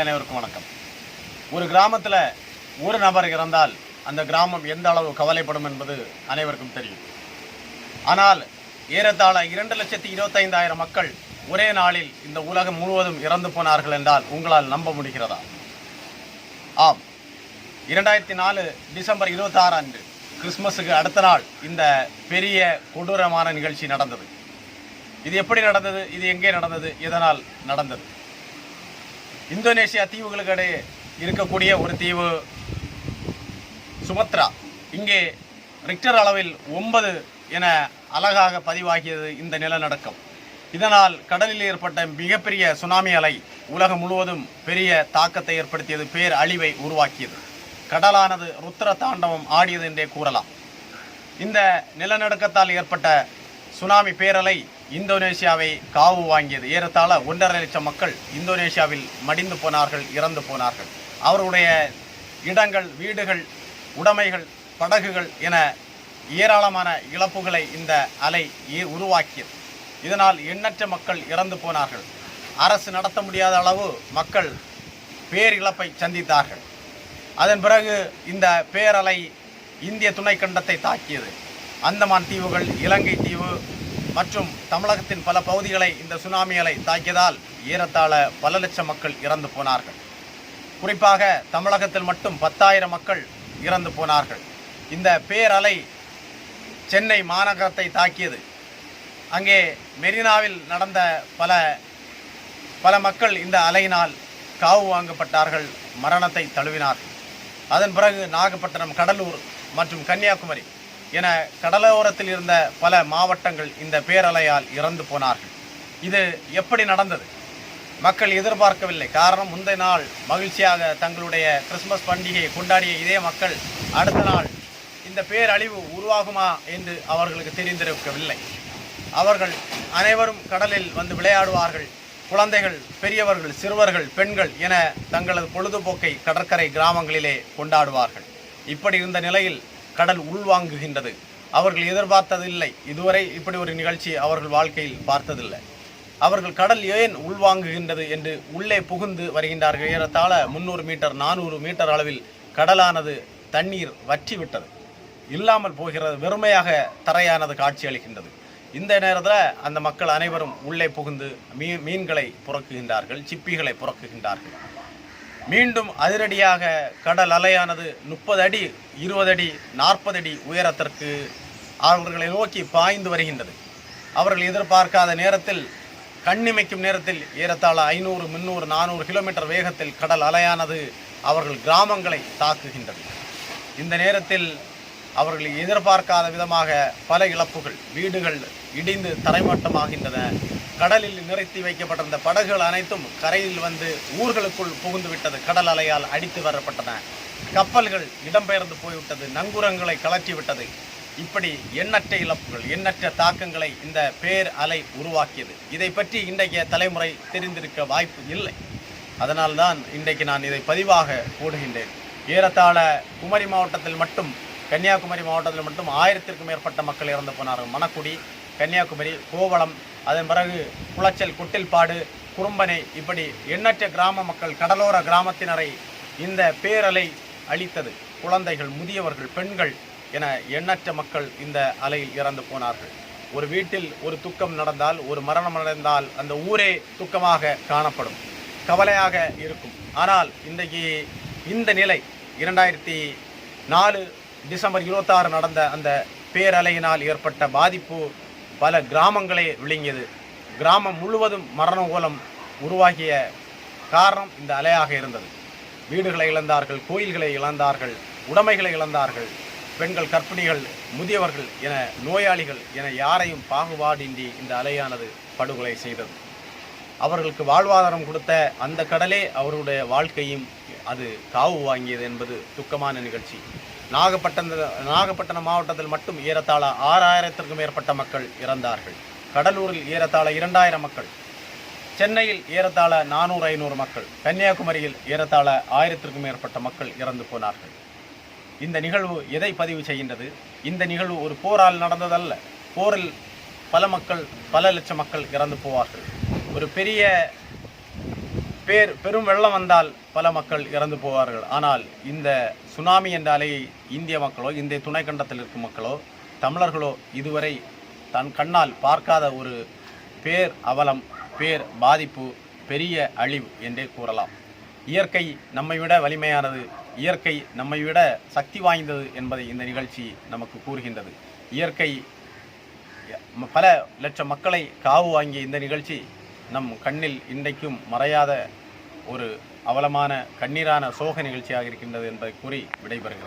அனைவருக்கும் வணக்கம். ஒரு கிராமத்தில் ஒரு நபர் இறந்தால் அந்த கிராமம் எந்த அளவு கவலைப்படும் என்பது அனைவருக்கும் தெரியும். ஆனால் ஏறத்தாழ இரண்டு லட்சத்தி இருபத்தைந்தாயிரம் மக்கள் ஒரே நாளில் இந்த உலகம் முழுவதும் இறந்து போனார்கள் என்றால் உங்களால் நம்ப முடிகிறதா? ஆம். இரண்டாயிரத்தி நாலு டிசம்பர் இருபத்தாறு அன்று கிறிஸ்மஸுக்கு அடுத்த நாள் இந்த பெரிய கொடூரமான நிகழ்ச்சி நடந்தது. இது எப்படி நடந்தது? இது எங்கே நடந்தது? இதனால் நடந்தது? இந்தோனேஷியா தீவுகளுக்கு இடையே இருக்கக்கூடிய ஒரு தீவு சுமத்ரா. இங்கே ரிக்டர் அளவில் ஒன்பது என அழகாக பதிவாகியது இந்த நிலநடுக்கம். இதனால் கடலில் ஏற்பட்ட மிகப்பெரிய சுனாமி அலை உலகம் முழுவதும் பெரிய தாக்கத்தை ஏற்படுத்தியது பேர் அழிவை உருவாக்கியது. கடலானது ருத்ர தாண்டவம் ஆடியது என்றே கூறலாம். இந்த நிலநடுக்கத்தால் ஏற்பட்ட சுனாமி பேரலை இந்தோனேஷியாவை காவு வாங்கியது. ஏறத்தாழ ஒன்றரை லட்சம் மக்கள் இந்தோனேஷியாவில் மடிந்து போனார்கள் இறந்து போனார்கள். அவருடைய இடங்கள் வீடுகள் உடைமைகள் படகுகள் என ஏராளமான இழப்புகளை இந்த அலை உருவாக்கியது. இதனால் எண்ணற்ற மக்கள் இறந்து போனார்கள். அரசு நடத்த முடியாத அளவு மக்கள் பேரிழப்பை சந்தித்தார்கள். அதன் பிறகு இந்த பேரலை இந்திய துணைக்கண்டத்தை தாக்கியது. அந்தமான் தீவுகள் இலங்கை தீவு மற்றும் தமிழகத்தின் பல பகுதிகளை இந்த சுனாமி அலை தாக்கியதால் ஏறத்தாழ பல லட்சம் மக்கள் இறந்து போனார்கள். குறிப்பாக தமிழகத்தில் மட்டும் பத்தாயிரம் மக்கள் இறந்து போனார்கள். இந்த பேரலை சென்னை மாநகரத்தை தாக்கியது. அங்கே மெரினாவில் நடந்த பல பல மக்கள் இந்த அலையினால் காவு வாங்கப்பட்டார்கள் மரணத்தை தழுவினார்கள். அதன் பிறகு நாகப்பட்டினம் கடலூர் மற்றும் கன்னியாகுமரி என கடலோரத்தில் இருந்த பல மாவட்டங்கள் இந்த பேரலையால் இறந்து போனார்கள். இது எப்படி நடந்தது? மக்கள் எதிர்பார்க்கவில்லை. காரணம் முந்தைய நாள் மகிழ்ச்சியாக தங்களுடைய கிறிஸ்மஸ் பண்டிகையை கொண்டாடிய இதே மக்கள் அடுத்த நாள் இந்த பேரழிவு உருவாகுமா என்று அவர்களுக்கு தெரிந்திருக்கவில்லை. அவர்கள் அனைவரும் கடலில் வந்து விளையாடுவார்கள். குழந்தைகள் பெரியவர்கள் சிறுவர்கள் பெண்கள் என தங்களது பொழுதுபோக்கை கடற்கரை கிராமங்களிலே கொண்டாடுவார்கள். இப்படி இருந்த நிலையில் கடல் உள்வாங்குகின்றது. அவர்கள் எதிர்பார்த்ததில்லை. இதுவரை இப்படி ஒரு நிகழ்ச்சி அவர்கள் வாழ்க்கையில் பார்த்ததில்லை. அவர்கள் கடல் ஏன் உள்வாங்குகின்றது என்று உள்ளே புகுந்து வருகின்றார்கள். ஏறத்தாழ முந்நூறு மீட்டர் நானூறு மீட்டர் அளவில் கடலானது தண்ணீர் வற்றி விட்டது இல்லாமல் போகிறது வெறுமையாக தரையானது காட்சி அளிக்கின்றது. இந்த நேரத்தில் அந்த மக்கள் அனைவரும் உள்ளே புகுந்து மீ மீன்களை புறக்குகின்றார்கள் சிப்பிகளை புறக்குகின்றார்கள். மீண்டும் அதிரடியாக கடல் அலையானது முப்பது அடி இருபது அடி நாற்பது அடி உயரத்திற்கு அவர்களை நோக்கி பாய்ந்து வருகின்றது. அவர்கள் எதிர்பார்க்காத நேரத்தில் கண்ணிமைக்கும் நேரத்தில் ஏறத்தாழ ஐநூறு முந்நூறு நானூறு கிலோமீட்டர் வேகத்தில் கடல் அலையானது அவர்கள் கிராமங்களை தாக்குகின்றது. இந்த நேரத்தில் அவர்கள் எதிர்பார்க்காத விதமாக பல இழப்புகள் வீடுகள் இடிந்து தரைமட்டமாகின்றன. கடலில் நிறுத்தி வைக்கப்பட்டிருந்த படகுகள் அனைத்தும் கரையில் வந்து ஊர்களுக்குள் புகுந்து விட்டது. கடல் அலையால் அடித்து வரப்பட்டன. கப்பல்கள் இடம்பெயர்ந்து போய்விட்டது. நங்குரங்களை கலற்றி விட்டது. இப்படி எண்ணற்ற இழப்புகள் எண்ணற்ற தாக்கங்களை இந்த பேர் அலை உருவாக்கியது. இதை பற்றி இன்றைய தலைமுறை தெரிந்திருக்க வாய்ப்பு இல்லை. அதனால்தான் இன்றைக்கு நான் இதை பதிவாக போடுகின்றேன். ஏறத்தாழ குமரி மாவட்டத்தில் மட்டும் கன்னியாகுமரி மாவட்டத்தில் மட்டும் ஆயிரத்திற்கும் மேற்பட்ட மக்கள் இறந்து போனார்கள். மணக்குடி கன்னியாகுமரி கோவளம் அதன் பிறகு குளச்சல் குட்டில்பாடு குறும்பனை இப்படி எண்ணற்ற கிராம மக்கள் கடலோர கிராமத்தினரை இந்த பேரலை அளித்தது குழந்தைகள் முதியவர்கள் பெண்கள் என எண்ணற்ற மக்கள் இந்த அலையில் இறந்து போனார்கள். ஒரு வீட்டில் ஒரு துக்கம் நடந்தால் ஒரு மரணம் நடந்தால் அந்த ஊரே துக்கமாக காணப்படும். கவலையாக இருக்கும். ஆனால் இன்றைக்கு இந்த நிலை இரண்டாயிரத்தி நாலு டிசம்பர் இருபத்தாறு நடந்த அந்த பேரலையினால் ஏற்பட்ட பாதிப்பு பல கிராமங்களை விழுங்கியது. கிராமம் முழுவதும் மரண கோலம் உருவாகிய காரணம் இந்த அலையாக இருந்தது. வீடுகளை இழந்தார்கள் கோயில்களை இழந்தார்கள் உடைமைகளை இழந்தார்கள். பெண்கள் கற்பிணிகள் முதியவர்கள் என நோயாளிகள் என யாரையும் பாகுபாடின்றி இந்த அலையானது படுகொலை செய்தது. அவர்களுக்கு வாழ்வாதாரம் கொடுத்த அந்த கடலே அவருடைய வாழ்க்கையும் அது காவு வாங்கியது என்பது துக்கமான நிகழ்ச்சி. நாகப்பட்டினம் நாகப்பட்டினம் மாவட்டத்தில் மட்டும் ஏறத்தாழ ஆறாயிரத்திற்கும் மேற்பட்ட மக்கள் இறந்தார்கள். கடலூரில் ஏறத்தாழ இரண்டாயிரம் மக்கள் சென்னையில் ஏறத்தாழ நானூறு ஐநூறு மக்கள் கன்னியாகுமரியில் ஏறத்தாழ ஆயிரத்திற்கும் மேற்பட்ட மக்கள் இறந்து போனார்கள். இந்த நிகழ்வு எதை பதிவு செய்கின்றது? இந்த நிகழ்வு ஒரு போரால் நடந்ததல்ல. போரில் பல மக்கள் பல லட்சம் மக்கள் இறந்து போவார்கள். ஒரு பெரிய பேர் பெரும் வெள்ளம் வந்தால் பல மக்கள் இறந்து போவார்கள். ஆனால் இந்த சுனாமி என்ற அலையை இந்திய மக்களோ இந்திய துணைக்கண்டத்தில் இருக்கும் மக்களோ தமிழர்களோ இதுவரை தன் கண்ணால் பார்க்காத ஒரு பேர் அவலம் பேர் பாதிப்பு பெரிய அழிவு என்றே கூறலாம். இயற்கை நம்மை விட வலிமையானது இயற்கை நம்மை விட சக்தி வாய்ந்தது என்பதை இந்த நிகழ்ச்சி நமக்கு கூறுகின்றது. இயற்கை பல லட்சம் மக்களை காவு வாங்கிய இந்த நிகழ்ச்சி நம் கண்ணில் இன்றைக்கும் மறையாத ஒரு அவலமான கண்ணீரான சோக நிகழ்ச்சியாக இருக்கின்றது என்பதை கூறி விடைபெறுகிறேன்.